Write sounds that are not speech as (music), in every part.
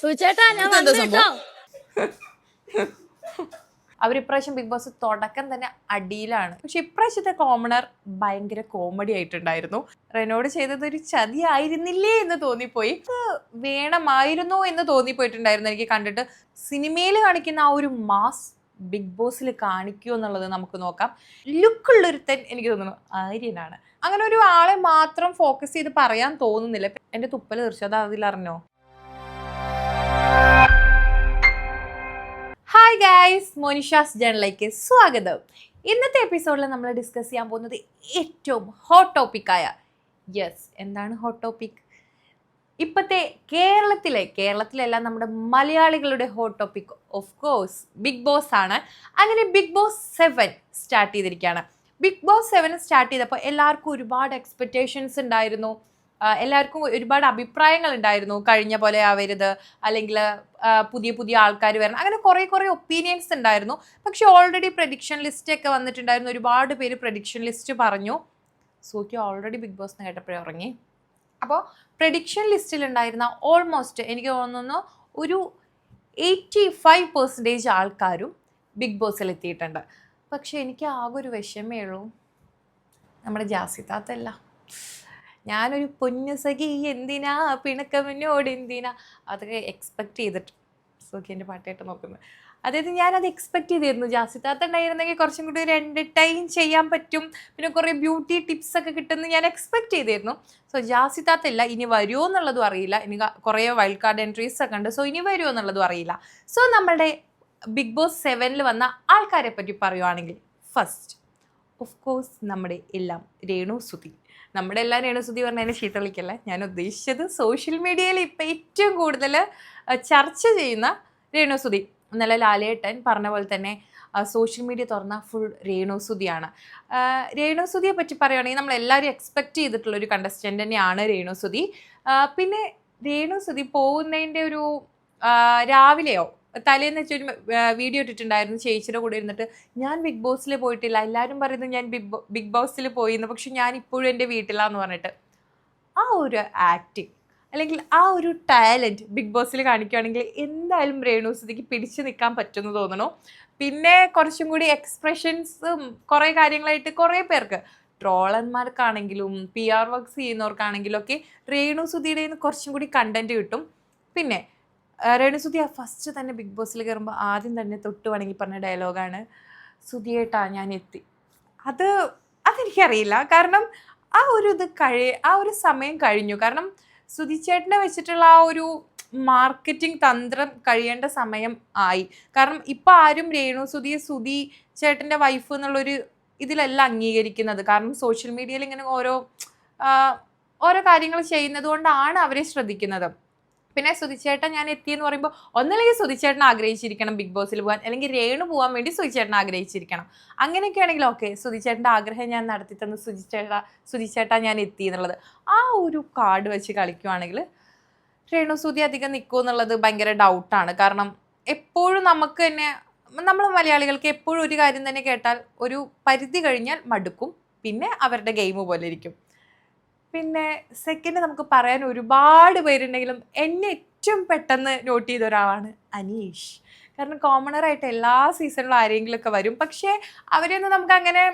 സുചേട്ടാ ഞാൻ ഇതെന്താ അവർ അവരിപ്രാവശ്യം big boss തുടക്കം തന്നെ അടിയിലാണ്. പക്ഷെ ഇപ്രാവശ്യത്തെ കോമണർ ഭയങ്കര കോമഡി ആയിട്ടുണ്ടായിരുന്നു. റെനോട് ചെയ്തത് ഒരു ചതി ആയിരുന്നില്ലേ എന്ന് തോന്നിപ്പോയി. ഇത് വേണമായിരുന്നോ എന്ന് തോന്നിപ്പോയിട്ടുണ്ടായിരുന്നു. എനിക്ക് കണ്ടിട്ട് സിനിമയിൽ കാണിക്കുന്ന ആ ഒരു മാസ് ബിഗ് ബോസിൽ കാണിക്കൂ എന്നുള്ളത് നമുക്ക് നോക്കാം. ലുക്കുള്ളൊരുത്തൻ എനിക്ക് തോന്നുന്നു ആര്യനാണ്. അങ്ങനെ ഒരു ആളെ മാത്രം ഫോക്കസ് ചെയ്ത് പറയാൻ തോന്നുന്നില്ല. എന്റെ തുപ്പൽ തീർച്ചയായും അത് അതിലറിഞ്ഞോ ഹായ് ഗായ്സ് മോനിഷാസ് ജേണലിലേക്ക് സ്വാഗതം. ഇന്നത്തെ എപ്പിസോഡിൽ നമ്മൾ ഡിസ്കസ് ചെയ്യാൻ പോകുന്നത് ഏറ്റവും ഹോട്ട് ടോപ്പിക്കായ യെസ് എന്താണ് ഹോട്ട് ടോപ്പിക് ഇപ്പോഴത്തെ കേരളത്തിലെ കേരളത്തിലല്ല നമ്മുടെ മലയാളികളുടെ hot topic of course Big Boss ആണ്. അങ്ങനെ ബിഗ് ബോസ് സെവൻ സ്റ്റാർട്ട് ചെയ്തിരിക്കുകയാണ്. ബിഗ് ബോസ് സെവൻ സ്റ്റാർട്ട് ചെയ്തപ്പോൾ എല്ലാവർക്കും ഒരുപാട് എക്സ്പെക്റ്റേഷൻസ് ഉണ്ടായിരുന്നു. എല്ലാവർക്കും ഒരുപാട് അഭിപ്രായങ്ങൾ ഉണ്ടായിരുന്നു. കഴിഞ്ഞ പോലെ ആവരുത് അല്ലെങ്കിൽ പുതിയ പുതിയ ആൾക്കാർ വരണം. അങ്ങനെ കുറേ കുറേ ഒപ്പീനിയൻസ് ഉണ്ടായിരുന്നു. പക്ഷെ ഓൾറെഡി പ്രഡിക്ഷൻ ലിസ്റ്റ് ഒക്കെ വന്നിട്ടുണ്ടായിരുന്നു. ഒരുപാട് പേര് പ്രഡിക്ഷൻ ലിസ്റ്റ് പറഞ്ഞു. സൂക്കി ഓൾറെഡി ബിഗ് ബോസ് എന്ന് കേട്ടപ്പോഴേ ഉറങ്ങി. അപ്പോൾ പ്രഡിക്ഷൻ ലിസ്റ്റിൽ ഉണ്ടായിരുന്ന ഓൾമോസ്റ്റ് എനിക്ക് തോന്നുന്നു ഒരു എയ്റ്റി ഫൈവ് പെർസെന്റേജ് ആൾക്കാരും ബിഗ് ബോസിൽ എത്തിയിട്ടുണ്ട്. പക്ഷെ എനിക്ക് ആകെ ഒരു വിഷമേ ഉള്ളൂ. നമ്മുടെ ജാസിത്താത്തല്ല ഞാനൊരു പൊന്നു സഖി എന്തിനാ? പിണക്കമിനോട് എന്തിനാ? അതൊക്കെ എക്സ്പെക്ട് ചെയ്തിട്ട് സുഖിന്റെ പാട്ടായിട്ട് നോക്കുന്നത്. അതായത് ഞാനത് എക്സ്പെക്ട് ചെയ്തിരുന്നു. ജാസിത്താത്ത ഉണ്ടായിരുന്നെങ്കിൽ കുറച്ചും കൂടി ഒരു എന്റർടൈൻ ചെയ്യാൻ പറ്റും. പിന്നെ കുറേ ബ്യൂട്ടി ടിപ്സ് ഒക്കെ കിട്ടുമെന്ന് ഞാൻ എക്സ്പെക്ട് ചെയ്തിരുന്നു. സോ ജാസിത്താത്ത ഇല്ല ഇനി വരുമോ എന്നുള്ളതും അറിയില്ല. ഇനി കുറേ വൈൽഡ് കാർഡ് എൻട്രീസ് ഒക്കെ ഉണ്ട്. സോ ഇനി വരുമോ എന്നുള്ളതും അറിയില്ല. സോ നമ്മളുടെ ബിഗ് ബോസ് സെവനിൽ വന്ന ആൾക്കാരെ പറ്റി പറയുവാണെങ്കിൽ ഫസ്റ്റ് ഓഫ് കോഴ്സ് നമ്മുടെ എല്ലാം രേണുസുതി നമ്മുടെ എല്ലാം രേണുസുതി പറഞ്ഞതിന് ചീത്ത ഞാൻ ഉദ്ദേശിച്ചത് സോഷ്യൽ മീഡിയയിൽ ഇപ്പം ഏറ്റവും കൂടുതൽ ചർച്ച ചെയ്യുന്ന രേണുസുതി ഇന്നലെ ലാലേട്ടൻ പറഞ്ഞ പോലെ തന്നെ സോഷ്യൽ മീഡിയ തുറന്ന ഫുൾ രേണുസുതിയാണ് രേണുസുതിയെ പറ്റി പറയുകയാണെങ്കിൽ നമ്മൾ എല്ലാവരും എക്സ്പെക്ട് ചെയ്തിട്ടുള്ള ഒരു കണ്ടസ്റ്റന്റ് തന്നെയാണ് രേണുസുതി പിന്നെ രേണുസുതി പോകുന്നതിന്റെ ഒരു രാവിലെയോ തലേന്ന് വെച്ചൊരു വീഡിയോ ഇട്ടിട്ടുണ്ടായിരുന്നു. ചേച്ചിയുടെ കൂടെ ഇരുന്നിട്ട് ഞാൻ ബിഗ് ബോസിൽ പോയിട്ടില്ല. എല്ലാവരും പറയുന്നത് ഞാൻ ബിഗ് ബിഗ് ബോസിൽ പോയിന്ന്. പക്ഷെ ഞാൻ ഇപ്പോഴും എന്റെ വീട്ടിലാന്ന് പറഞ്ഞിട്ട് ആ ഒരു ആക്ടിങ് അല്ലെങ്കിൽ ആ ഒരു ടാലന്റ് ബിഗ് ബോസിൽ കാണിക്കുകയാണെങ്കിൽ എന്തായാലും രേണു സുധിക്ക് പിടിച്ചു നിൽക്കാൻ പറ്റുമെന്ന് തോന്നണു. പിന്നെ കുറച്ചും കൂടി എക്സ്പ്രഷൻസും കുറേ കാര്യങ്ങളായിട്ട് കുറേ പേർക്ക് ട്രോളന്മാർക്കാണെങ്കിലും പി ആർ വർക്ക്സ് ചെയ്യുന്നവർക്കാണെങ്കിലും ഒക്കെ രേണു നിന്ന് കുറച്ചും കൂടി കണ്ടന്റ് കിട്ടും. പിന്നെ ആ, രേണു സുധി ഫസ്റ്റ് തന്നെ ബിഗ് ബോസിൽ കയറുമ്പോൾ ആദ്യം തന്നെ തൊട്ട് വണങ്ങി പറഞ്ഞ ഡയലോഗാണ് സുധിയേട്ടാ ഞാൻ എത്തി. അത് അതെനിക്കറിയില്ല. കാരണം ആ ഒരു ഇത് കഴി ആ ഒരു സമയം കഴിഞ്ഞു. കാരണം സുധിച്ചേട്ടനെ വെച്ചിട്ടുള്ള ആ ഒരു മാർക്കറ്റിംഗ് തന്ത്രം കഴിയേണ്ട സമയം ആയി. കാരണം ഇപ്പം ആരും രേണു സുധിയെ സുധി ചേട്ടന്റെ വൈഫ് എന്നുള്ളൊരു ഇതിലല്ല അംഗീകരിക്കുന്നത്. കാരണം സോഷ്യൽ മീഡിയയിൽ ഇങ്ങനെ ഓരോ ഓരോ കാര്യങ്ങൾ ചെയ്യുന്നത് കൊണ്ടാണ് അവരെ ശ്രദ്ധിക്കുന്നത്. പിന്നെ സുധിച്ചേട്ടൻ ഞാൻ എത്തി എന്ന് പറയുമ്പോൾ ഒന്നല്ലെങ്കിൽ സുധിച്ചേട്ടൻ ആഗ്രഹിച്ചിരിക്കണം ബിഗ് ബോസിൽ പോകാൻ അല്ലെങ്കിൽ രേണു പോകാൻ വേണ്ടി സുധിച്ചേട്ടൻ ആഗ്രഹിച്ചിരിക്കണം. അങ്ങനെയൊക്കെ ആണെങ്കിൽ ഓക്കെ സുധിച്ചേട്ടന്റെ ആഗ്രഹം ഞാൻ നടത്തി തന്നു സുധിച്ചേട്ട സുധിച്ചേട്ടാ ഞാൻ എത്തി എന്നുള്ളത്. ആ ഒരു കാർഡ് വെച്ച് കളിക്കുവാണെങ്കിൽ രേണു സുധി അധികം നിൽക്കുമോ എന്നുള്ളത് ഭയങ്കര ഡൗട്ടാണ് കാരണം എപ്പോഴും നമുക്ക് തന്നെ നമ്മൾ മലയാളികൾക്ക് എപ്പോഴും ഒരു കാര്യം തന്നെ കേട്ടാൽ ഒരു പരിധി കഴിഞ്ഞാൽ മടുക്കും. പിന്നെ അവരുടെ ഗെയിം പോലെ ഇരിക്കും. പിന്നെ സെക്കൻഡ് നമുക്ക് പറയാൻ ഒരുപാട് പേരുണ്ടെങ്കിലും എന്നെ ഏറ്റവും പെട്ടെന്ന് നോട്ട് ചെയ്ത ഒരാളാണ് അനീഷ്. കാരണം കോമണറായിട്ട് എല്ലാ സീസണിലും ആരെങ്കിലുമൊക്കെ വരും. പക്ഷേ അവരെയൊന്നും നമുക്കങ്ങനെ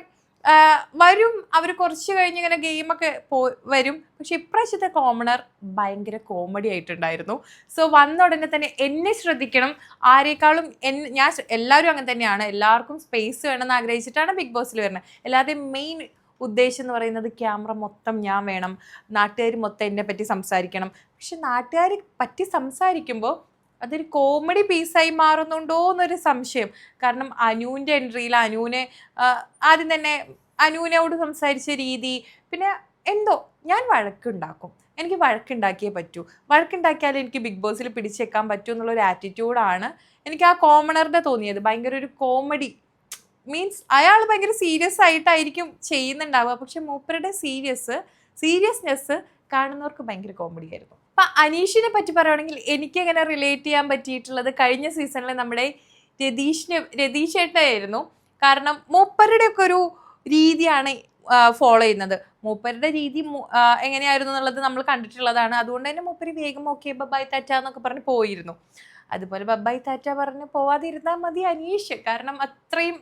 വരും. അവർ കുറച്ച് കഴിഞ്ഞ് ഇങ്ങനെ ഗെയിമൊക്കെ പോ വരും. പക്ഷെ ഇപ്രാവശ്യത്തെ കോമണർ ഭയങ്കര കോമഡി ആയിട്ടുണ്ടായിരുന്നു. സോ വന്ന ഉടനെ തന്നെ എന്നെ ശ്രദ്ധിക്കണം. ആരെക്കാളും എൻ ഞാൻ എല്ലാവരും അങ്ങനെ തന്നെയാണ്. എല്ലാവർക്കും സ്പേസ് വേണമെന്ന് ആഗ്രഹിച്ചിട്ടാണ് ബിഗ് ബോസിൽ വരുന്നത്. അല്ലാതെ മെയിൻ ഉദ്ദേശം എന്ന് പറയുന്നത് ക്യാമറ മൊത്തം ഞാൻ വേണം. നാട്ടുകാർ മൊത്തം എന്നെ പറ്റി സംസാരിക്കണം. പക്ഷെ നാട്ടുകാർ പറ്റി സംസാരിക്കുമ്പോൾ അതൊരു കോമഡി പീസായി മാറുന്നുണ്ടോ എന്നൊരു സംശയം. കാരണം അനുവിന്റെ എൻട്രിയിൽ അനുവിനെ ആദ്യം തന്നെ അനുവിനോട് സംസാരിച്ച രീതി പിന്നെ എന്തോ ഞാൻ വഴക്കുണ്ടാക്കും. എനിക്ക് വഴക്കുണ്ടാക്കിയേ പറ്റൂ. വഴക്കുണ്ടാക്കിയാൽ എനിക്ക് ബിഗ് ബോസിൽ പിടിച്ചേക്കാൻ പറ്റൂ എന്നുള്ളൊരു ആറ്റിറ്റ്യൂഡാണ് എനിക്ക് ആ കോമണറിന്റെ തോന്നിയത്. ഭയങ്കര ഒരു കോമഡി മീൻസ് അയാൾ ഭയങ്കര സീരിയസ് ആയിട്ടായിരിക്കും ചെയ്യുന്നുണ്ടാവുക. പക്ഷെ മൂപ്പരുടെ സീരിയസ് സീരിയസ്നെസ് കാണുന്നവർക്ക് ഭയങ്കര കോമഡി ആയിരുന്നു. അപ്പൊ അനീഷിനെ പറ്റി പറയുകയാണെങ്കിൽ എനിക്ക് എങ്ങനെ റിലേറ്റ് ചെയ്യാൻ പറ്റിയിട്ടുള്ളത് കഴിഞ്ഞ സീസണിൽ നമ്മുടെ രതീഷിനെ രതീഷ് ചേട്ടനായിരുന്നു കാരണം മൂപ്പരുടെ ഒക്കെ ഒരു രീതിയാണ് ഫോളോ ചെയ്യുന്നത്. മൂപ്പരുടെ രീതി എങ്ങനെയായിരുന്നു എന്നുള്ളത് നമ്മൾ കണ്ടിട്ടുള്ളതാണ്. അതുകൊണ്ട് തന്നെ മൂപ്പര് വേഗം ഓക്കെ ബൈ തെറ്റാന്നൊക്കെ പറഞ്ഞ് പോയിരുന്നു. അതുപോലെ ബബ്ബായി താറ്റ പറഞ്ഞ് പോവാതിരുന്നാൽ മതി അനീഷ്. കാരണം അത്രയും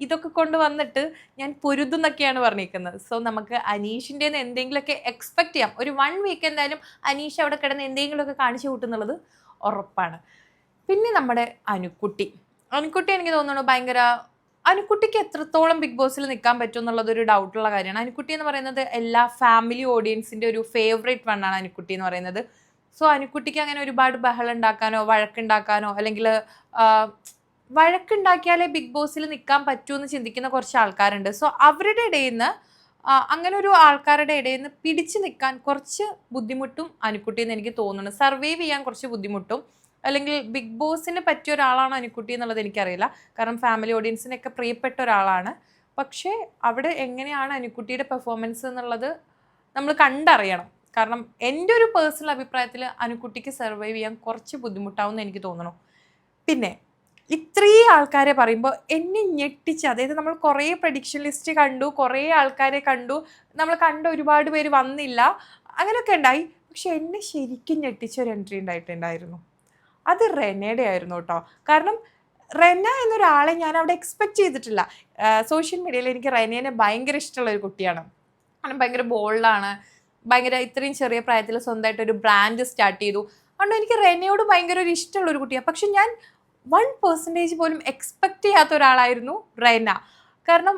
ഇതൊക്കെ കൊണ്ട് വന്നിട്ട് ഞാൻ പൊരുതുന്നൊക്കെയാണ് പറഞ്ഞിരിക്കുന്നത്. സോ നമുക്ക് അനീഷിന്റെ എന്തെങ്കിലുമൊക്കെ എക്സ്പെക്ട് ചെയ്യാം. ഒരു വൺ വീക്ക് എന്തായാലും അനീഷ് അവിടെ കിടന്ന് എന്തെങ്കിലുമൊക്കെ കാണിച്ചു കൂട്ടുന്നുള്ളത് ഉറപ്പാണ്. പിന്നെ നമ്മുടെ അനുക്കുട്ടി. അനുക്കുട്ടി എനിക്ക് തോന്നുന്നു ഭയങ്കര അനുക്കുട്ടിക്ക് എത്രത്തോളം ബിഗ് ബോസിൽ നിൽക്കാൻ പറ്റും എന്നുള്ളതൊരു ഡൗട്ടുള്ള കാര്യമാണ്. അനുക്കുട്ടി എന്ന് പറയുന്നത് എല്ലാ ഫാമിലി ഓഡിയൻസിന്റെ ഒരു ഫേവറേറ്റ് വണ്ണാണ് അനുക്കുട്ടി എന്ന് പറയുന്നത്. സോ അനുക്കുട്ടിക്ക് അങ്ങനെ ഒരുപാട് ബഹളം ഉണ്ടാക്കാനോ വഴക്കുണ്ടാക്കാനോ അല്ലെങ്കിൽ വഴക്കുണ്ടാക്കിയാലേ ബിഗ് ബോസിൽ നിൽക്കാൻ പറ്റൂ എന്ന് ചിന്തിക്കുന്ന കുറച്ച് ആൾക്കാരുണ്ട്. സോ അവരുടെ ഇടയിൽ നിന്ന് അങ്ങനെ ഒരു ആൾക്കാരുടെ ഇടയിൽ നിന്ന് പിടിച്ചു നിൽക്കാൻ കുറച്ച് ബുദ്ധിമുട്ടും അനുക്കുട്ടി എന്ന് എനിക്ക് തോന്നുന്നു സർവൈവ് ചെയ്യാൻ കുറച്ച് ബുദ്ധിമുട്ടും അല്ലെങ്കിൽ ബിഗ് ബോസിന് പറ്റിയ ഒരാളാണ് അനുക്കുട്ടി എന്നുള്ളത് എനിക്കറിയില്ല. കാരണം ഫാമിലി ഓഡിയൻസിനൊക്കെ പ്രിയപ്പെട്ട ഒരാളാണ്. പക്ഷേ അവിടെ എങ്ങനെയാണ് അനുക്കുട്ടിയുടെ പെർഫോമൻസ് എന്നുള്ളത് നമ്മൾ കണ്ടറിയണം. കാരണം എന്റെ ഒരു പേഴ്സണൽ അഭിപ്രായത്തിൽ അനുക്കുട്ടിക്ക് സർവൈവ് ചെയ്യാൻ കുറച്ച് ബുദ്ധിമുട്ടാവും എന്ന് എനിക്ക് തോന്നുന്നു പിന്നെ ഇത്രയും ആൾക്കാരെ പറയുമ്പോൾ എന്നെ ഞെട്ടിച്ച് അതായത് നമ്മൾ കുറേ പ്രഡിക്ഷൻ ലിസ്റ്റ് കണ്ടു കുറേ ആൾക്കാരെ കണ്ടു നമ്മൾ കണ്ട ഒരുപാട് പേര് വന്നില്ല അങ്ങനെയൊക്കെ ഉണ്ടായി. പക്ഷെ എന്നെ ശരിക്കും ഞെട്ടിച്ച ഒരു എൻട്രി ഉണ്ടായിട്ടുണ്ടായിരുന്നു. അത് റെനയുടെ ആയിരുന്നു കേട്ടോ. കാരണം റെന എന്നൊരാളെ ഞാൻ അവിടെ എക്സ്പെക്റ്റ് ചെയ്തിട്ടില്ല. സോഷ്യൽ മീഡിയയിൽ എനിക്ക് റെനേനെ ഭയങ്കര ഇഷ്ടമുള്ള ഒരു കുട്ടിയാണ്. കാരണം ഭയങ്കര ബോൾഡാണ് ഭയങ്കര ഇത്രയും ചെറിയ പ്രായത്തിൽ സ്വന്തമായിട്ട് ഒരു ബ്രാൻഡ് സ്റ്റാർട്ട് ചെയ്തു. അതുകൊണ്ട് എനിക്ക് റെനയോട് ഭയങ്കര ഒരു ഇഷ്ടമുള്ള ഒരു കുട്ടിയാണ് പക്ഷെ ഞാൻ വൺ പെർസെന്റേജ് പോലും എക്സ്പെക്റ്റ് ചെയ്യാത്ത ഒരാളായിരുന്നു റെന. കാരണം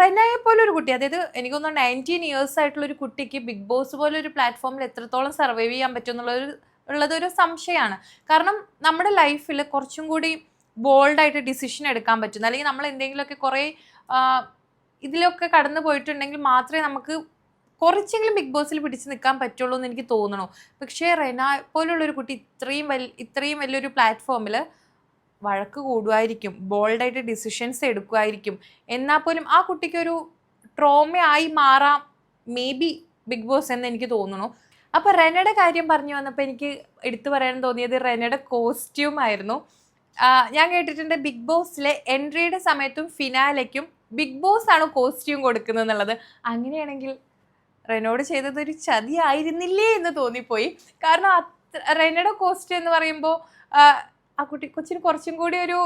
റെനയെ പോലെ ഒരു കുട്ടി അതായത് എനിക്ക് തോന്നുന്നു നയന്റീൻ ഇയേഴ്സ് ആയിട്ടുള്ള ഒരു കുട്ടിക്ക് ബിഗ് ബോസ് പോലെ ഒരു പ്ലാറ്റ്ഫോമിൽ എത്രത്തോളം സർവൈവ് ചെയ്യാൻ പറ്റും എന്നുള്ളൊരു ഉള്ളതൊരു സംശയമാണ്. കാരണം നമ്മുടെ ലൈഫിൽ കുറച്ചും കൂടി ബോൾഡായിട്ട് ഡിസിഷൻ എടുക്കാൻ പറ്റുന്ന അല്ലെങ്കിൽ നമ്മൾ എന്തെങ്കിലുമൊക്കെ കുറേ ഇതിലൊക്കെ കടന്നു പോയിട്ടുണ്ടെങ്കിൽ മാത്രമേ നമുക്ക് കുറച്ചെങ്കിലും ബിഗ് ബോസിൽ പിടിച്ച് നിൽക്കാൻ പറ്റുള്ളൂ എന്ന് എനിക്ക് തോന്നണു. പക്ഷേ റെന പോലുള്ളൊരു കുട്ടി ഇത്രയും വലിയ ഇത്രയും വലിയൊരു പ്ലാറ്റ്ഫോമിൽ വഴക്ക് കൂടുമായിരിക്കും ബോൾഡായിട്ട് ഡിസിഷൻസ് എടുക്കുമായിരിക്കും എന്നാൽ പോലും ആ കുട്ടിക്കൊരു ട്രോമയായി മാറാം മേ ബി ബിഗ് ബോസ് എന്ന് എനിക്ക് തോന്നുന്നു അപ്പോൾ റെനയുടെ കാര്യം പറഞ്ഞു വന്നപ്പോൾ എനിക്ക് എടുത്തു പറയാൻ തോന്നിയത് റെനയുടെ കോസ്റ്റ്യൂം ആയിരുന്നു. ഞാൻ കേട്ടിട്ടുണ്ട് ബിഗ് ബോസിലെ എൻട്രിയുടെ സമയത്തും ഫിനാലയ്ക്കും ബിഗ് ബോസ് ആണ് കോസ്റ്റ്യൂം കൊടുക്കുന്നത് എന്നുള്ളത്. അങ്ങനെയാണെങ്കിൽ റെനോട് ചെയ്തത് ഒരു ചതി ആയിരുന്നില്ലേ എന്ന് തോന്നിപ്പോയി. കാരണം റെനയുടെ കോസ്റ്റ്യൂം എന്ന് പറയുമ്പോൾ ആ കുട്ടി കൊച്ചിന് കുറച്ചും കൂടി ഒരു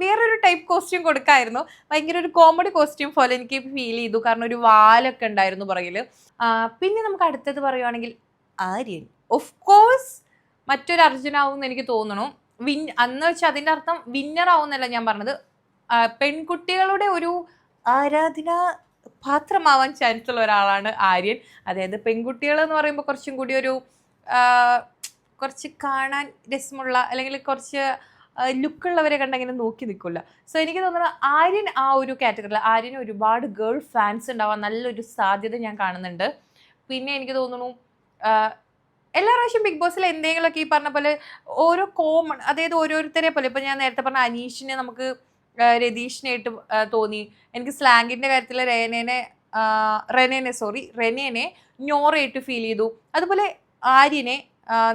വേറൊരു ടൈപ്പ് കോസ്റ്റ്യൂം കൊടുക്കായിരുന്നു. ഭയങ്കര ഒരു കോമഡി കോസ്റ്റ്യൂം പോലെ എനിക്ക് ഫീൽ ചെയ്തു. കാരണം ഒരു വാലൊക്കെ ഉണ്ടായിരുന്നു പുറകിൽ പിന്നെ നമുക്ക് അടുത്തത് പറയുവാണെങ്കിൽ ആര്യൻ. ഓഫ് കോഴ്സ് മറ്റൊരു അർജുനാവും എന്ന് എനിക്ക് തോന്നുന്നു. വിൻ അന്ന് വെച്ചാൽ അതിന്റെ അർത്ഥം വിന്നർ ആവുന്നല്ല ഞാൻ പറഞ്ഞത്. പെൺകുട്ടികളുടെ ഒരു ആരാധന പാത്രമാവാൻ ചാൻസ് ഉള്ള ഒരാളാണ് ആര്യൻ. അതായത് പെൺകുട്ടികൾ എന്ന് പറയുമ്പോൾ കുറച്ചും കൂടി ഒരു കുറച്ച് കാണാൻ രസമുള്ള അല്ലെങ്കിൽ കുറച്ച് ലുക്കുള്ളവരെ കണ്ടങ്ങനെ നോക്കി നിൽക്കില്ല സോ എനിക്ക് തോന്നുന്നത് ആര്യൻ ആ ഒരു കാറ്റഗറിയിൽ ആര്യന് ഒരുപാട് ഗേൾ ഫാൻസ് ഉണ്ടാവാൻ നല്ലൊരു സാധ്യത ഞാൻ കാണുന്നുണ്ട്. പിന്നെ എനിക്ക് തോന്നുന്നു എല്ലാ പ്രാവശ്യം ബിഗ് ബോസിൽ എന്തെങ്കിലുമൊക്കെ ഈ പറഞ്ഞ പോലെ ഓരോ കോമൺ അതായത് ഓരോരുത്തരെ പോലെ. ഇപ്പം ഞാൻ നേരത്തെ പറഞ്ഞ അനീഷിനെ നമുക്ക് രതീഷിനായിട്ട് തോന്നി. എനിക്ക് സ്ലാങ്ങിന്റെ കാര്യത്തിൽ റേനേനെ റെനേനെ സോറി റെനേനെ ഞോറായിട്ട് ഫീൽ ചെയ്തു. അതുപോലെ ആര്യനെ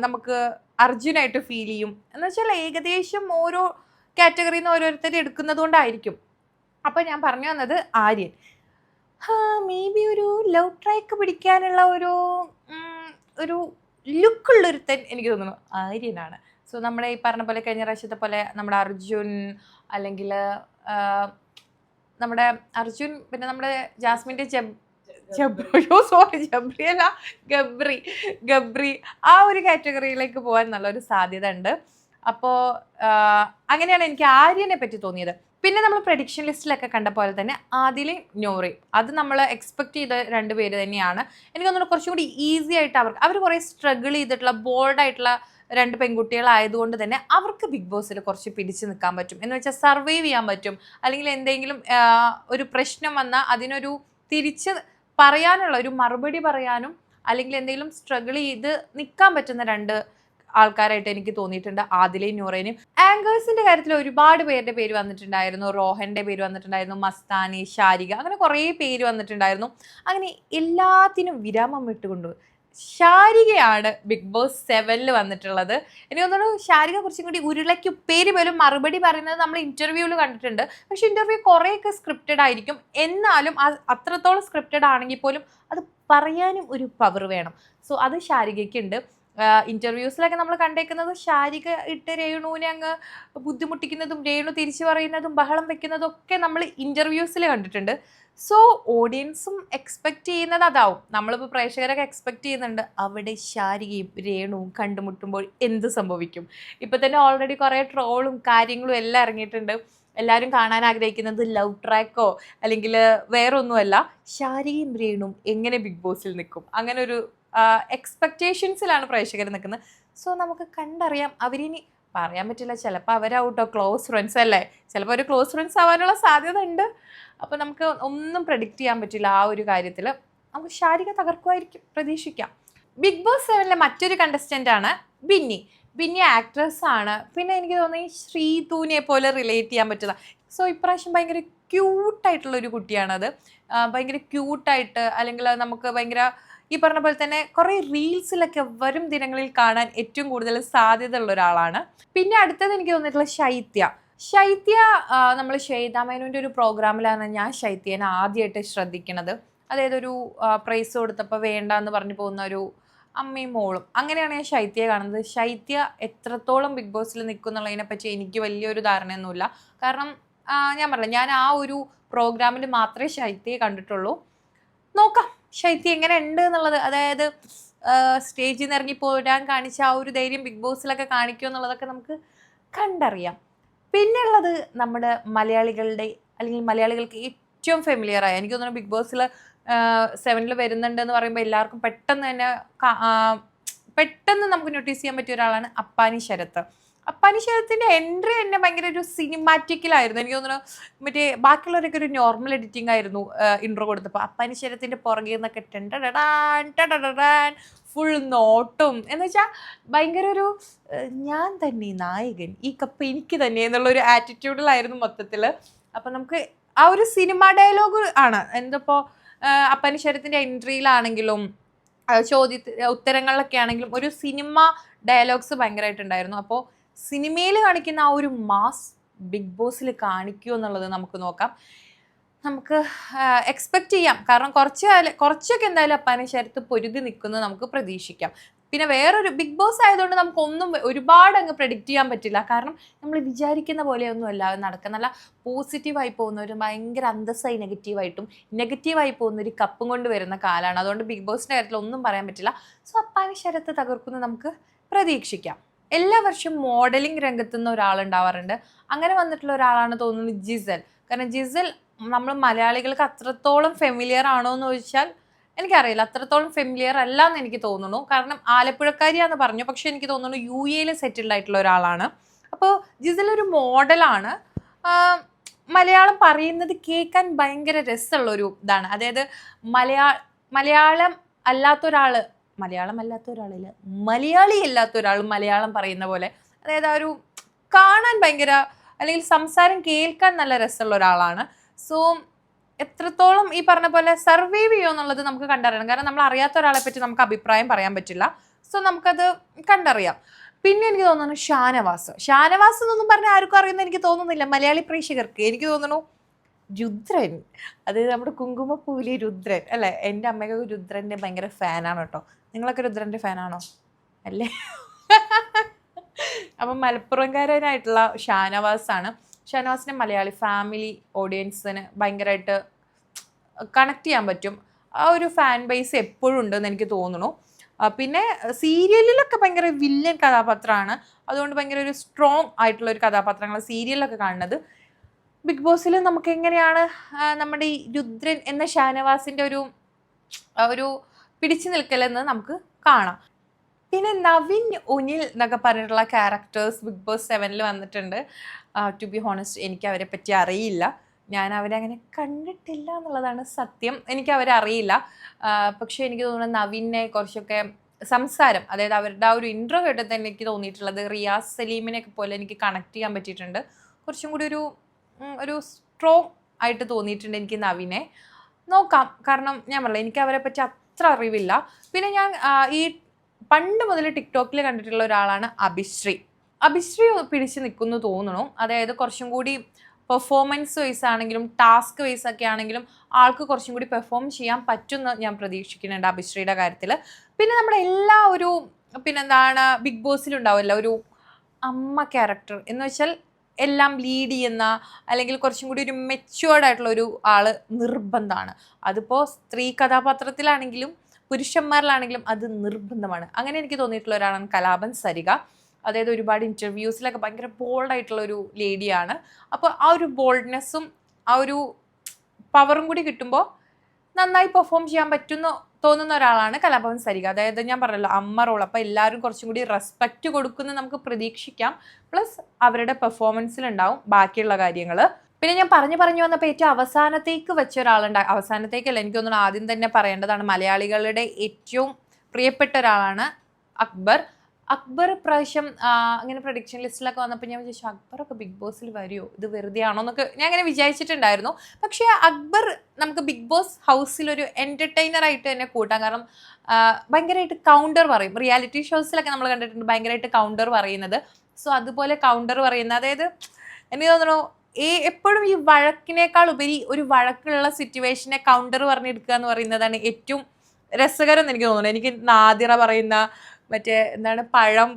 നമുക്ക് അർജുനായിട്ട് ഫീൽ ചെയ്യും. എന്ന് വെച്ചാൽ ഏകദേശം ഓരോ കാറ്റഗറിയിൽ നിന്ന് ഓരോരുത്തരെ എടുക്കുന്നത് കൊണ്ടായിരിക്കും. അപ്പം ഞാൻ പറഞ്ഞു വന്നത് ആര്യൻ. മേ ബി ഒരു ലവ് ട്രാക്ക് പിടിക്കാനുള്ള ഒരു ഒരു ലുക്കുള്ളൊരുത്തൻ എനിക്ക് തോന്നുന്നു ആര്യനാണ്. സോ നമ്മുടെ ഈ പറഞ്ഞ പോലെ കഴിഞ്ഞ പ്രാവശ്യത്തെ പോലെ നമ്മുടെ അർജുൻ അല്ലെങ്കിൽ നമ്മുടെ അർജുൻ പിന്നെ നമ്മുടെ ജാസ്മിന്റെ ജബ് ജബ്രിയോ സോറി ജബ്രി അല്ല ഗബ്രി ഗബ്രി ആ ഒരു കാറ്റഗറിയിലേക്ക് പോകാൻ നല്ലൊരു സാധ്യത ഉണ്ട്. അപ്പോൾ അങ്ങനെയാണ് എനിക്ക് ആര്യനെ പറ്റി തോന്നിയത്. പിന്നെ നമ്മൾ പ്രഡിക്ഷൻ ലിസ്റ്റിലൊക്കെ കണ്ട പോലെ തന്നെ ആദിലും നോറി. അത് നമ്മൾ എക്സ്പെക്ട് ചെയ്ത രണ്ട് പേര് തന്നെയാണ്. എനിക്ക് തോന്നുന്നു കുറച്ചും കൂടി ഈസി ആയിട്ട് അവർക്ക് അവർ കുറേ സ്ട്രഗിൾ ചെയ്തിട്ടുള്ള ബോൾഡ് ആയിട്ടുള്ള രണ്ട് പെൺകുട്ടികളായതുകൊണ്ട് തന്നെ അവർക്ക് ബിഗ് ബോസിൽ കുറച്ച് പിടിച്ചു നിൽക്കാൻ പറ്റും. എന്ന് വെച്ചാൽ സർവൈവ് ചെയ്യാൻ പറ്റും. അല്ലെങ്കിൽ എന്തെങ്കിലും ഒരു പ്രശ്നം വന്നാൽ അതിനൊരു തിരിച്ച് പറയാനുള്ള ഒരു മറുപടി പറയാനും അല്ലെങ്കിൽ എന്തെങ്കിലും സ്ട്രഗിൾ ചെയ്ത് നിൽക്കാൻ പറ്റുന്ന രണ്ട് ആൾക്കാരായിട്ട് എനിക്ക് തോന്നിയിട്ടുണ്ട്. ആദിലയും നൂറേനും ആങ്കേഴ്സിന്റെ കാര്യത്തിൽ ഒരുപാട് പേരുടെ പേര് വന്നിട്ടുണ്ടായിരുന്നു. റോഹന്റെ പേര് വന്നിട്ടുണ്ടായിരുന്നു. മസ്താനി ഷാരിക അങ്ങനെ കുറേ പേര് വന്നിട്ടുണ്ടായിരുന്നു. അങ്ങനെ എല്ലാത്തിനും വിരാമം വിട്ടുകൊണ്ട് ശാരികയാണ് ബിഗ് ബോസ് സെവനിൽ വന്നിട്ടുള്ളത്. എനിക്ക് തോന്നുന്നു ശാരിക കുറച്ചും കൂടി ഉരുളയ്ക്ക് പേര് പോലും മറുപടി പറയുന്നത് നമ്മൾ ഇന്റർവ്യൂവിൽ കണ്ടിട്ടുണ്ട്. പക്ഷേ ഇന്റർവ്യൂ കുറേയൊക്കെ സ്ക്രിപ്റ്റഡ് ആയിരിക്കും. എന്നാലും അത് അത്രത്തോളം സ്ക്രിപ്റ്റഡ് ആണെങ്കിൽ പോലും അത് പറയാനും ഒരു പവർ വേണം. സോ അത് ശാരികയ്ക്കുണ്ട്. ഇന്റർവ്യൂസിലൊക്കെ നമ്മൾ കണ്ടേക്കുന്നത് ശാരിക ഇട്ട് രേണുവിനെ അങ്ങ് ബുദ്ധിമുട്ടിക്കുന്നതും രേണു തിരിച്ചു പറയുന്നതും ബഹളം വെക്കുന്നതും ഒക്കെ നമ്മൾ ഇന്റർവ്യൂസിൽ കണ്ടിട്ടുണ്ട്. സോ ഓഡിയൻസും എക്സ്പെക്ട് ചെയ്യുന്നത് അതാവും. നമ്മളിപ്പോൾ പ്രേക്ഷകരൊക്കെ എക്സ്പെക്ട് ചെയ്യുന്നുണ്ട് അവിടെ ശാരികയും രേണുവും കണ്ടുമുട്ടുമ്പോൾ എന്ത് സംഭവിക്കും? ഇപ്പം തന്നെ ഓൾറെഡി കുറേ ട്രോളും കാര്യങ്ങളും എല്ലാം ഇറങ്ങിയിട്ടുണ്ട്. എല്ലാവരും കാണാൻ ആഗ്രഹിക്കുന്നത് ലവ് ട്രാക്കോ അല്ലെങ്കിൽ വേറൊന്നുമല്ല ശാരികയും രേണും എങ്ങനെ ബിഗ് ബോസിൽ നിൽക്കും? അങ്ങനെ ഒരു എക്സ്പെക്റ്റേഷൻസിലാണ് പ്രേക്ഷകർ നിൽക്കുന്നത്. സോ നമുക്ക് കണ്ടറിയാം അവരിനി പറയാൻ പറ്റില്ല ചിലപ്പോൾ അവരാവട്ടോ ക്ലോസ് ഫ്രണ്ട്സ് അല്ലേ? ചിലപ്പോൾ ഒരു ക്ലോസ് ഫ്രണ്ട്സ് ആവാനുള്ള സാധ്യത ഉണ്ട് അപ്പോൾ നമുക്ക് ഒന്നും പ്രഡിക്റ്റ് ചെയ്യാൻ പറ്റില്ല ആ ഒരു കാര്യത്തിൽ നമുക്ക് ശാരിക തകർക്കുമായിരിക്കും പ്രതീക്ഷിക്കാം. ബിഗ് ബോസ് സെവനിലെ മറ്റൊരു കണ്ടസ്റ്റന്റ് ആണ് ബിന്നി. ബിന്നി ആക്ട്രസ് ആണ്. പിന്നെ എനിക്ക് തോന്നുന്നു ഈ ശ്രീതൂനെ പോലെ റിലേറ്റ് ചെയ്യാൻ പറ്റുന്ന. സോ ഇപ്രാവശ്യം ഭയങ്കര ക്യൂട്ടായിട്ടുള്ള ഒരു കുട്ടിയാണത്. ഭയങ്കര ക്യൂട്ടായിട്ട് അല്ലെങ്കിൽ നമുക്ക് ഭയങ്കര ഈ പറഞ്ഞ പോലെ തന്നെ കുറേ റീൽസിലൊക്കെ വരും ദിനങ്ങളിൽ കാണാൻ ഏറ്റവും കൂടുതൽ സാധ്യത ഉള്ള ഒരാളാണ്. പിന്നെ അടുത്തത് എനിക്ക് തോന്നിയിട്ടുള്ള ശൈത്യ. ശൈത്യ നമ്മൾ ശ്വേതാമേനുവിന്റെ ഒരു പ്രോഗ്രാമിലാണ് ഞാൻ ശൈത്യനെ ആദ്യമായിട്ട് ശ്രദ്ധിക്കുന്നത് അതായത് ഒരു പ്രൈസ് കൊടുത്തപ്പോൾ വേണ്ട എന്ന് പറഞ്ഞു പോകുന്ന ഒരു അമ്മയും മോളും. അങ്ങനെയാണ് ഞാൻ ശൈത്യയെ കാണുന്നത്. ശൈത്യ എത്രത്തോളം ബിഗ് ബോസിൽ നിൽക്കും എന്നുള്ളതിനെ പറ്റി എനിക്ക് വലിയൊരു ധാരണയൊന്നുമില്ല. കാരണം ഞാൻ പറഞ്ഞില്ല ഞാൻ ആ ഒരു പ്രോഗ്രാമിൽ മാത്രമേ ശൈത്യയെ കണ്ടിട്ടുള്ളൂ. നോക്കാം. ശൈത്യ എങ്ങനെ ഉണ്ട് എന്നുള്ളത്? അതായത് സ്റ്റേജിൽ നിന്ന് ഇറങ്ങി പോരാൻ കാണിച്ച ആ ഒരു ധൈര്യം ബിഗ് ബോസിലൊക്കെ കാണിക്കുമോ എന്നുള്ളതൊക്കെ നമുക്ക് കണ്ടറിയാം. പിന്നെ ഉള്ളത് നമ്മുടെ മലയാളികളുടെ അല്ലെങ്കിൽ മലയാളികൾക്ക് ഏറ്റവും ഫെമിലിയർ ആയ എനിക്ക് തോന്നുന്നു ബിഗ് ബോസിൽ സെവനിൽ വരുന്നുണ്ട് എന്ന് പറയുമ്പോൾ എല്ലാവർക്കും പെട്ടെന്ന് തന്നെ പെട്ടെന്ന് നമുക്ക് നോട്ടീസ് ചെയ്യാൻ പറ്റിയ ഒരാളാണ് അപ്പാനി ശരത്ത്. അപ്പാനി എൻട്രി തന്നെ ഭയങ്കര ഒരു സിനിമാറ്റിക്കലായിരുന്നു എനിക്ക് തോന്നുന്നു മറ്റേ ബാക്കിയുള്ളവരൊക്കെ ഒരു നോർമൽ എഡിറ്റിംഗ് ആയിരുന്നു ഇൻട്രോ കൊടുത്തപ്പോൾ അപ്പാനി ശരത്തിന്റെ പുറകെ നിന്നൊക്കെ ഫുൾ നോട്ടും. എന്ന് വെച്ചാൽ ഭയങ്കര ഒരു ഞാൻ തന്നെ നായകൻ ഈ കപ്പ് എനിക്ക് തന്നെ എന്നുള്ള ഒരു ആറ്റിറ്റ്യൂഡിലായിരുന്നു മൊത്തത്തിൽ അപ്പം നമുക്ക് ആ ഒരു സിനിമ ഡയലോഗ് ആണ്. എന്തപ്പോൾ അപ്പനി ശരത്തിന്റെ എൻട്രിയിലാണെങ്കിലും ചോദ്യ ഉത്തരങ്ങളിലൊക്കെ ആണെങ്കിലും ഒരു സിനിമ ഡയലോഗ്സ് ഭയങ്കരമായിട്ടുണ്ടായിരുന്നു അപ്പോൾ സിനിമയിൽ കാണിക്കുന്ന ആ ഒരു മാസ് ബിഗ് ബോസിൽ കാണിക്കുമോ എന്നുള്ളത് നമുക്ക് നോക്കാം. നമുക്ക് എക്സ്പെക്റ്റ് ചെയ്യാം. കാരണം കുറച്ച് കുറച്ചൊക്കെ എന്തായാലും അപ്പാനെ ശരത്ത് പൊരുതി നിൽക്കുന്നത് നമുക്ക് പ്രതീക്ഷിക്കാം. പിന്നെ വേറൊരു ബിഗ് ബോസ് ആയതുകൊണ്ട് നമുക്കൊന്നും ഒരുപാട് അങ്ങ് പ്രഡിക്റ്റ് ചെയ്യാൻ പറ്റില്ല. കാരണം നമ്മൾ വിചാരിക്കുന്ന പോലെയൊന്നും അല്ല. നടക്കുക നല്ല പോസിറ്റീവായി പോകുന്നവരും ഭയങ്കര അന്തസ്സായി നെഗറ്റീവായിട്ടും നെഗറ്റീവായി പോകുന്ന ഒരു കപ്പും കൊണ്ട് വരുന്ന കാലമാണ് അതുകൊണ്ട് ബിഗ് ബോസിന്റെ കാര്യത്തിൽ ഒന്നും പറയാൻ പറ്റില്ല. സോ അപ്പാനി ശരത്ത് തകർക്കുന്നത് നമുക്ക് പ്രതീക്ഷിക്കാം. എല്ലാ വർഷവും മോഡലിംഗ് രംഗത്തുനിന്ന് ഒരാളുണ്ടാവാറുണ്ട്. അങ്ങനെ വന്നിട്ടുള്ള ഒരാളാണ് തോന്നുന്നത് ജിസൽ. കാരണം ജിസൽ നമ്മൾ മലയാളികൾക്ക് അത്രത്തോളം ഫെമിലിയർ ആണോ എന്ന് ചോദിച്ചാൽ എനിക്കറിയില്ല. അത്രത്തോളം ഫെമിലിയർ അല്ല എന്ന് എനിക്ക് തോന്നുന്നു. കാരണം ആലപ്പുഴക്കാരിയാന്ന് പറഞ്ഞു. പക്ഷെ എനിക്ക് തോന്നുന്നു യു എയിൽ സെറ്റിൽഡ് ആയിട്ടുള്ള ഒരാളാണ്. അപ്പോൾ ജിസൽ ഒരു മോഡലാണ്. മലയാളം പറയുന്നത് കേൾക്കാൻ ഭയങ്കര രസമുള്ള ഒരു ഇതാണ്. അതായത് മലയാ മലയാളം അല്ലാത്ത ഒരാൾ മലയാളം അല്ലാത്ത ഒരാളില്ല മലയാളി അല്ലാത്ത ഒരാൾ മലയാളം പറയുന്ന പോലെ അതായത് ആ ഒരു കാണാൻ ഭയങ്കര അല്ലെങ്കിൽ സംസാരം കേൾക്കാൻ നല്ല രസമുള്ള ഒരാളാണ്. സോ എത്രത്തോളം ഈ പറഞ്ഞ പോലെ സർവൈവ് ചെയ്യുമോ എന്നുള്ളത് നമുക്ക് കണ്ടറിയണം. കാരണം നമ്മൾ അറിയാത്ത ഒരാളെ പറ്റി നമുക്ക് അഭിപ്രായം പറയാൻ പറ്റില്ല. സോ നമുക്കത് കണ്ടറിയാം. പിന്നെ എനിക്ക് തോന്നുന്നു ഷാനവാസ്. ഷാനവാസ് എന്നൊന്നും പറഞ്ഞാൽ ആർക്കും അറിയുന്ന എനിക്ക് തോന്നുന്നില്ല. മലയാളി പ്രേക്ഷകർക്ക്. എനിക്ക് തോന്നുന്നു രുദ്രൻ. അത് നമ്മുടെ കുങ്കുമപ്പൂലി രുദ്രൻ. അല്ലേ? എന്റെ അമ്മയ്ക്ക് രുദ്രന്റെ ഭയങ്കര ഫാനാണ് കേട്ടോ. നിങ്ങളൊക്കെ രുദ്രന്റെ ഫാനാണോ? അല്ലേ? (laughs) അപ്പം മലപ്പുറംകാരനായിട്ടുള്ള ഷാനവാസാണ്. ഷാനവാസിന്റെ മലയാളി ഫാമിലി ഓഡിയൻസിന് ഭയങ്കരമായിട്ട് കണക്ട് ചെയ്യാൻ പറ്റും. ആ ഒരു ഫാൻ ബേസ് എപ്പോഴും ഉണ്ടെന്ന് എനിക്ക് തോന്നുന്നു. പിന്നെ സീരിയലിലൊക്കെ ഭയങ്കര വില്ലൻ കഥാപാത്രമാണ്. അതുകൊണ്ട് ഭയങ്കര ഒരു സ്ട്രോങ് ആയിട്ടുള്ള ഒരു കഥാപാത്രങ്ങൾ സീരിയലിലൊക്കെ കാണുന്നത്. ബിഗ് ബോസിൽ നമുക്ക് എങ്ങനെയാണ് നമ്മുടെ ഈ രുദ്രൻ എന്ന ഷാനവാസിന്റെ ഒരു ഒരു പിടിച്ചു നിൽക്കലെന്ന് നമുക്ക് കാണാം. പിന്നെ നവിൻ ഉനിൽ എന്നൊക്കെ പറഞ്ഞിട്ടുള്ള ക്യാരക്ടേഴ്സ് ബിഗ് ബോസ് സെവനിൽ വന്നിട്ടുണ്ട്. ടു ബി ഹോണസ്റ്റ് എനിക്ക് അവരെ പറ്റി അറിയില്ല. ഞാൻ അവരെ അങ്ങനെ കണ്ടിട്ടില്ല എന്നുള്ളതാണ് സത്യം. എനിക്ക് അവരെ അറിയില്ല. പക്ഷേ എനിക്ക് തോന്നുന്നു നവീനെ കുറച്ചൊക്കെ സംസാരം അതായത് അവരുടെ ആ ഒരു ഇൻട്രോ കേട്ടത് തന്നെ എനിക്ക് തോന്നിയിട്ടുള്ളത് റിയാസ് സലീമിനെയൊക്കെ പോലെ എനിക്ക് കണക്ട് ചെയ്യാൻ പറ്റിയിട്ടുണ്ട്. കുറച്ചും കൂടി ഒരു ഒരു സ്ട്രോങ് ആയിട്ട് തോന്നിയിട്ടുണ്ട് എനിക്ക് നവീനെ. നോക്കാം. കാരണം ഞാൻ പറഞ്ഞില്ല എനിക്ക് അവരെ പറ്റി അത്ര അറിവില്ല. പിന്നെ ഞാൻ ഈ പണ്ട് മുതൽ ടിക്ടോക്കിൽ കണ്ടിട്ടുള്ള ഒരാളാണ് അഭിശ്രീ. അഭിശ്രീ പിടിച്ച് നിൽക്കുന്നു തോന്നുന്നു അതായത് കുറച്ചും കൂടി പെർഫോമൻസ് വൈസ് ആണെങ്കിലും ടാസ്ക് വൈസ് ഒക്കെ ആണെങ്കിലും ആൾക്ക് കുറച്ചും കൂടി പെർഫോം ചെയ്യാൻ പറ്റുമെന്ന് ഞാൻ പ്രതീക്ഷിക്കുന്നുണ്ട് അഭിശ്രീയുടെ കാര്യത്തിൽ പിന്നെ നമ്മുടെ എല്ലാ ഒരു പിന്നെന്താണ് ബിഗ് ബോസിലുണ്ടാവുമല്ലോ ഒരു അമ്മ ക്യാരക്ടർ എന്ന് വെച്ചാൽ എല്ലാം ലീഡ് ചെയ്യുന്ന അല്ലെങ്കിൽ കുറച്ചും കൂടി ഒരു മെച്ചുവേർഡ് ആയിട്ടുള്ള ഒരു ആൾ നിർബന്ധമാണ്. അതിപ്പോൾ സ്ത്രീ കഥാപാത്രത്തിലാണെങ്കിലും പുരുഷന്മാരിലാണെങ്കിലും അത് നിർബന്ധമാണ്. അങ്ങനെ എനിക്ക് തോന്നിയിട്ടുള്ള ഒരാളാണ് കലാപൻ സരിക അതായത് ഒരുപാട് ഇന്റർവ്യൂസിലൊക്കെ ഭയങ്കര ബോൾഡ് ആയിട്ടുള്ള ഒരു ലേഡിയാണ് അപ്പോൾ ആ ഒരു ബോൾഡ്നെസ്സും ആ ഒരു പവറും കൂടി കിട്ടുമ്പോൾ നന്നായി പെർഫോം ചെയ്യാൻ പറ്റുന്ന തോന്നുന്ന ഒരാളാണ് കലാഭവൻ സരിക അതായത് ഞാൻ പറഞ്ഞല്ലോ അമ്മ റോൾ അപ്പോൾ എല്ലാവരും കുറച്ചും കൂടി റെസ്പെക്റ്റ് കൊടുക്കുന്ന നമുക്ക് പ്രതീക്ഷിക്കാം. പ്ലസ് അവരുടെ പെർഫോമൻസിലുണ്ടാവും ബാക്കിയുള്ള കാര്യങ്ങൾ പിന്നെ ഞാൻ പറഞ്ഞു പറഞ്ഞു വന്നപ്പോൾ ഏറ്റവും അവസാനത്തേക്ക് വെച്ച ഒരാളുണ്ട് അവസാനത്തേക്കല്ല എനിക്ക് തോന്നുന്നു ആദ്യം തന്നെ പറയേണ്ടതാണ് മലയാളികളുടെ ഏറ്റവും പ്രിയപ്പെട്ട ഒരാളാണ് അക്ബർ. അക്ബർ പ്രാവശ്യം അങ്ങനെ പ്രൊഡിക്ഷൻ ലിസ്റ്റിലൊക്കെ വന്നപ്പോൾ ഞാൻ വിചാരിച്ചു അക്ബറൊക്കെ ബിഗ് ബോസിൽ വരുമോ ഇത് വെറുതെ ആണോ എന്നൊക്കെ ഞാൻ അങ്ങനെ വിചാരിച്ചിട്ടുണ്ടായിരുന്നു. പക്ഷേ അക്ബർ നമുക്ക് ബിഗ് ബോസ് ഹൗസിലൊരു എന്റർടൈനർ ആയിട്ട് തന്നെ കൂട്ടാം. കാരണം ഭയങ്കരമായിട്ട് കൗണ്ടർ പറയും. റിയാലിറ്റി ഷോസിലൊക്കെ നമ്മൾ കണ്ടിട്ടുണ്ട് ഭയങ്കരമായിട്ട് കൗണ്ടർ പറയുന്നത്. സോ അതുപോലെ കൗണ്ടർ പറയുന്ന അതായത് എനിക്ക് തോന്നുന്നു ഏ എപ്പോഴും ഈ വഴക്കിനേക്കാൾ ഉപരി ഒരു വഴക്കുള്ള സിറ്റുവേഷനെ കൗണ്ടർ പറഞ്ഞെടുക്കുക എന്ന് പറയുന്നതാണ് ഏറ്റവും രസകരം എന്ന് എനിക്ക് തോന്നുന്നു. എനിക്ക് നാദിറ പറയുന്ന മറ്റേ എന്താണ് പഴം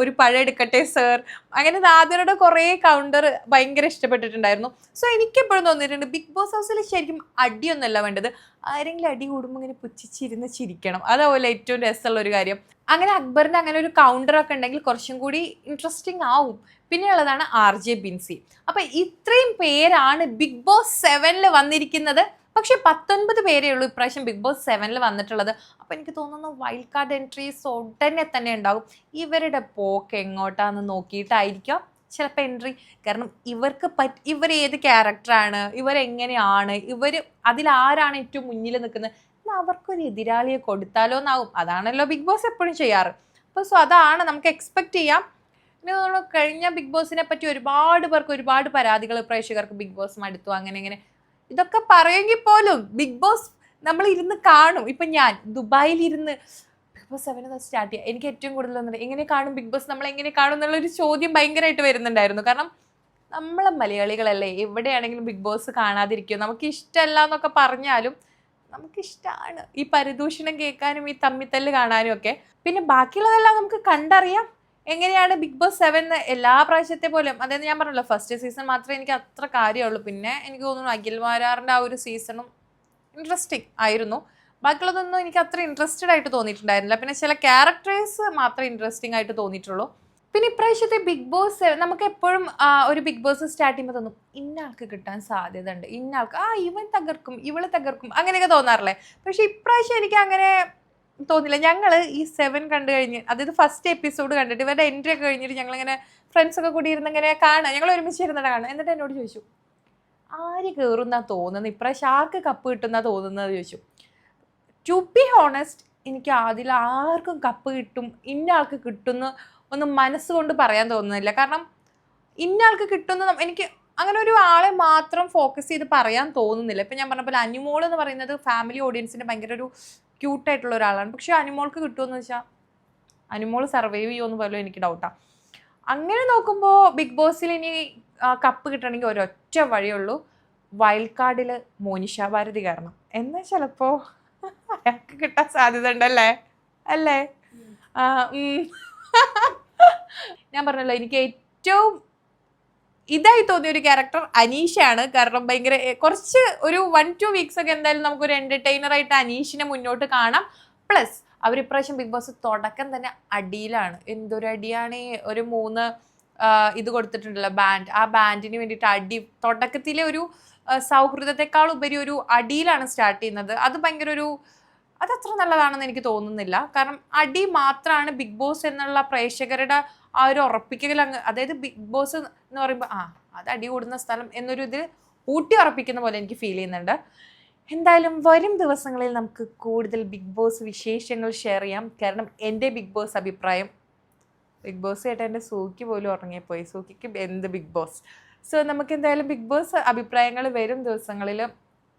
ഒരു പഴം എടുക്കട്ടെ സർ അങ്ങനെ നാദിറയുടെ കുറേ കൗണ്ടർ ഭയങ്കര ഇഷ്ടപ്പെട്ടിട്ടുണ്ടായിരുന്നു. സോ എനിക്കെപ്പോഴും തോന്നിയിട്ടുണ്ട് ബിഗ് ബോസ് ഹൗസിൽ ശരിക്കും അടിയൊന്നുമല്ല വേണ്ടത്. ആരെങ്കിലും അടി കൂടുമ്പോൾ ഇങ്ങനെ പുച്ഛിച്ചിരുന്ന് ചിരിക്കണം. അതാവുമല്ലോ ഏറ്റവും രസമുള്ള ഒരു കാര്യം. അങ്ങനെ അക്ബറിന്റെ അങ്ങനെ ഒരു കൗണ്ടറൊക്കെ ഉണ്ടെങ്കിൽ കുറച്ചും കൂടി ഇൻട്രസ്റ്റിംഗ് ആവും. പിന്നെയുള്ളതാണ് ആർ ജെ ബിൻസി. അപ്പം ഇത്രയും പേരാണ് ബിഗ് ബോസ് സെവനിൽ വന്നിരിക്കുന്നത്. പക്ഷെ പത്തൊൻപത് പേരേ ഉള്ളൂ ഇപ്രാവശ്യം ബിഗ് ബോസ് സെവനിൽ വന്നിട്ടുള്ളത്. അപ്പൊ എനിക്ക് തോന്നുന്നു വൈൽഡ് കാർഡ് എൻട്രീസ് ഉടനെ തന്നെ ഉണ്ടാവും. ഇവരുടെ പോക്ക് എങ്ങോട്ടാന്ന് നോക്കിയിട്ടായിരിക്കാം ചിലപ്പോൾ എൻട്രി കാരണം ഇവർക്ക് പറ്റ് ഇവർ ഏത് ക്യാരക്ടറാണ് ഇവരെങ്ങനെയാണ്? ഇവർ അതിലാരാണ് ഏറ്റവും മുന്നിൽ നിൽക്കുന്നത്? അവർക്കൊരു എതിരാളിയെ കൊടുത്താലോ എന്നാവും. അതാണല്ലോ ബിഗ് ബോസ് എപ്പോഴും ചെയ്യാറ്. അപ്പോൾ സോ അതാണ് നമുക്ക് എക്സ്പെക്റ്റ് ചെയ്യാം. പിന്നെ നമ്മൾ കഴിഞ്ഞ ബിഗ് ബോസിനെ പറ്റി ഒരുപാട് പേർക്ക് ഒരുപാട് പരാതികൾ പ്രേക്ഷകർക്ക് ബിഗ് ബോസ് മടുത്തു അങ്ങനെ ഇങ്ങനെ ഇതൊക്കെ പറയുമെങ്കിൽ പോലും ബിഗ് ബോസ് നമ്മൾ ഇരുന്ന് കാണും. ഇപ്പം ഞാൻ ദുബായിൽ ഇരുന്ന് ബിഗ് ബോസ് സെവൻ സ്റ്റാർട്ട് ചെയ്യുക എനിക്ക് ഏറ്റവും കൂടുതൽ വന്നത് എങ്ങനെ കാണും ബിഗ് ബോസ് നമ്മൾ എങ്ങനെ കാണും എന്നുള്ളൊരു ചോദ്യം ഭയങ്കരമായിട്ട് വരുന്നുണ്ടായിരുന്നു. കാരണം നമ്മളെ മലയാളികളല്ലേ എവിടെയാണെങ്കിലും ബിഗ് ബോസ് കാണാതിരിക്കും. നമുക്ക് ഇഷ്ടമല്ല എന്നൊക്കെ പറഞ്ഞാലും നമുക്കിഷ്ടമാണ് ഈ പരിദൂഷണം കേൾക്കാനും ഈ തമ്മിത്തല്ല് കാണാനും ഒക്കെ. പിന്നെ ബാക്കിയുള്ളതെല്ലാം നമുക്ക് കണ്ടറിയാം. എങ്ങനെയാണ് ബിഗ് ബോസ് സെവൻ എല്ലാ പ്രാവശ്യത്തെ പോലും അതായത് ഞാൻ പറഞ്ഞല്ലോ ഫസ്റ്റ് സീസൺ മാത്രമേ എനിക്ക് അത്ര കാര്യമുള്ളൂ. പിന്നെ എനിക്ക് തോന്നുന്നു അഖിൽ വാരാറിന്റെ ആ ഒരു സീസണും ഇൻട്രസ്റ്റിംഗ് ആയിരുന്നു. ബാക്കിയുള്ളതൊന്നും എനിക്ക് അത്ര ഇൻട്രസ്റ്റഡ് ആയിട്ട് തോന്നിയിട്ടുണ്ടായിരുന്നില്ല. പിന്നെ ചില ക്യാരക്ടേഴ്സ് മാത്രമേ ഇൻട്രസ്റ്റിംഗ് ആയിട്ട് തോന്നിയിട്ടുള്ളൂ. പിന്നെ ഇപ്രാവശ്യത്തെ ബിഗ് ബോസ് നമുക്ക് എപ്പോഴും ഒരു ബിഗ് ബോസ് സ്റ്റാർട്ട് ചെയ്യുമ്പോൾ തോന്നും ഇന്ന ആൾക്ക് കിട്ടാൻ സാധ്യത ഉണ്ട് ഇന്ന ആൾക്ക് ആ ഇവൻ തകർക്കും ഇവൾ തകർക്കും അങ്ങനെയൊക്കെ തോന്നാറില്ലേ? പക്ഷെ ഇപ്രാവശ്യം എനിക്ക് അങ്ങനെ തോന്നില്ല. ഞങ്ങൾ ഈ സെവൻ കണ്ടു കഴിഞ്ഞ് അതായത് ഫസ്റ്റ് എപ്പിസോഡ് കണ്ടിട്ട് ഇവരുടെ എൻട്രി ഒക്കെ കഴിഞ്ഞിട്ട് ഞങ്ങളിങ്ങനെ ഫ്രണ്ട്സ് ഒക്കെ കൂടി ഇരുന്ന് ഇങ്ങനെ കാണാം. ഞങ്ങൾ ഒരുമിച്ച് ഇരുന്നിട്ട് കാണാം. എന്നിട്ട് എന്നോട് ചോദിച്ചു ആര് കയറുന്നാ തോന്നുന്നത് ഇപ്രാവശ്യം ആർക്ക് കപ്പ് കിട്ടുന്നാ തോന്നുന്നത് ചോദിച്ചു. ടു ബി ഹോണസ്റ്റ് എനിക്ക് അതിൽ ആർക്കും കപ്പ് കിട്ടും. ഇന്ന ആൾക്ക് കിട്ടുന്നു ഒന്ന് മനസ്സുകൊണ്ട് പറയാൻ തോന്നുന്നില്ല. കാരണം ഇന്ന ആൾക്ക് കിട്ടുന്ന എനിക്ക് അങ്ങനെ ഒരു ആളെ മാത്രം ഫോക്കസ് ചെയ്ത് പറയാൻ തോന്നുന്നില്ല. ഇപ്പം ഞാൻ പറഞ്ഞ പോലെ അനുമോൾ എന്ന് പറയുന്നത് ഫാമിലി ഓഡിയൻസിന് ഭയങ്കര ഒരു ക്യൂട്ടായിട്ടുള്ള ഒരാളാണ്. പക്ഷെ അനിമോൾക്ക് കിട്ടുമെന്ന് വെച്ചാൽ അനിമോൾ സർവൈവ് ചെയ്യുമെന്ന് പോലും എനിക്ക് ഡൗട്ടാണ് അങ്ങനെ നോക്കുമ്പോൾ ബിഗ് ബോസിൽ ഇനി കപ്പ് കിട്ടണമെങ്കിൽ ഒരൊറ്റ വഴിയുള്ളൂ വൈൽഡ് കാർഡിൽ മോനിഷ ഭാരതി കാരണം എന്നാൽ ചിലപ്പോൾ അയാൾക്ക് കിട്ടാൻ സാധ്യത ഉണ്ടല്ലേ അല്ലേ ഞാൻ പറഞ്ഞല്ലോ എനിക്ക് ഏറ്റവും ഇതായി തോന്നിയ ഒരു ക്യാരക്ടർ അനീഷയാണ്. കാരണം ഭയങ്കര കുറച്ച് ഒരു വൺ ടു വീക്സ് ഒക്കെ എന്തായാലും നമുക്കൊരു എന്റർടൈനർ ആയിട്ട് അനീഷിനെ മുന്നോട്ട് കാണാം. പ്ലസ് അവർ ഇപ്രാവശ്യം ബിഗ് ബോസ് തുടക്കം തന്നെ അടിയിലാണ്. എന്തൊരു അടിയാണ് ഒരു മൂന്ന് ഇത് കൊടുത്തിട്ടുണ്ടല്ലോ ബാൻഡ് ആ ബാൻഡിന് വേണ്ടിയിട്ട് അടി തുടക്കത്തിലെ ഒരു സൗഹൃദത്തെക്കാൾ ഉപരി ഒരു അടിയിലാണ് സ്റ്റാർട്ട് ചെയ്യുന്നത്. അത് ഭയങ്കര ഒരു അതത്ര നല്ലതാണെന്ന് എനിക്ക് തോന്നുന്നില്ല. കാരണം അടി മാത്രമാണ് ബിഗ് ബോസ് എന്നുള്ള പ്രേക്ഷകരുടെ ആ ഒരു ഉറപ്പിക്കൽ അങ്ങ് അതായത് ബിഗ് ബോസ് എന്ന് പറയുമ്പോൾ ആ അത് അടി കൂടുന്ന സ്ഥലം എന്നൊരു ഇതിൽ ഊട്ടി ഉറപ്പിക്കുന്ന പോലെ എനിക്ക് ഫീൽ ചെയ്യുന്നുണ്ട്. എന്തായാലും വരും ദിവസങ്ങളിൽ നമുക്ക് കൂടുതൽ ബിഗ് ബോസ് വിശേഷങ്ങൾ ഷെയർ ചെയ്യാം. കാരണം എന്റെ ബിഗ് ബോസ് അഭിപ്രായം ബിഗ് ബോസ് കേട്ട എന്റെ സൂക്കി പോലും ഉറങ്ങിപ്പോയി. സൂക്കിക്ക് എന്ത് ബിഗ് ബോസ്? സോ നമുക്ക് എന്തായാലും ബിഗ് ബോസ് അഭിപ്രായങ്ങൾ വരും ദിവസങ്ങളിൽ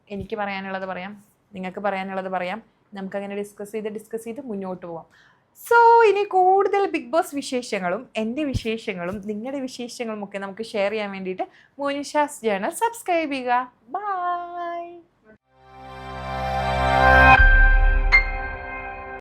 എനിക്ക് പറയാനുള്ളത് പറയാം നിങ്ങൾക്ക് പറയാനുള്ളത് പറയാം. നമുക്കങ്ങനെ ഡിസ്കസ് ചെയ്ത് ഡിസ്കസ് ചെയ്ത് മുന്നോട്ട് പോവാം. സോ ഇനി കൂടുതൽ ബിഗ് ബോസ് വിശേഷങ്ങളും എന്റെ വിശേഷങ്ങളും നിങ്ങളുടെ വിശേഷങ്ങളും ഒക്കെ നമുക്ക് ഷെയർ ചെയ്യാൻ വേണ്ടിയിട്ട് മോനിഷാസ് ജേണൽ സബ്സ്ക്രൈബ് ചെയ്യുക. ബൈ